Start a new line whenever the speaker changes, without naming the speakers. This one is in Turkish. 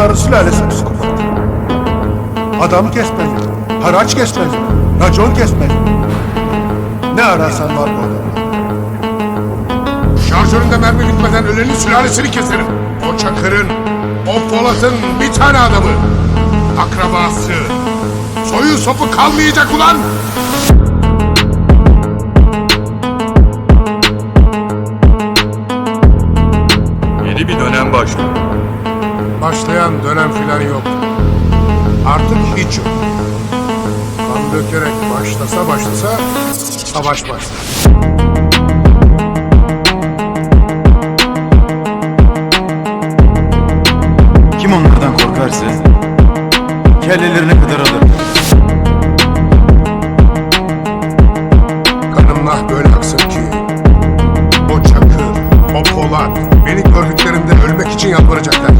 Bunların sülalesi psikopat. Adam kesmez, haraç kesmez, racon kesmez. Ne ararsan var bu adamda.
Şarjöründe mermi bitmeden ölenin sülalesini keserim. O Çakır'ın, o Polat'ın bir tane adamı. Akrabası. Soyu sopu kalmayacak ulan.
Yeni bir dönem başlıyor
başlayan dönem filan yok. Artık hiç yok. Kan dökerek başlasa başlasa savaş başlar.
Kim onlardan korkarsa kellelerine kadar alır.
Kanımlah böyle aksın ki o çakır, o polat beni gördüklerinde ölmek için yalvaracaklar.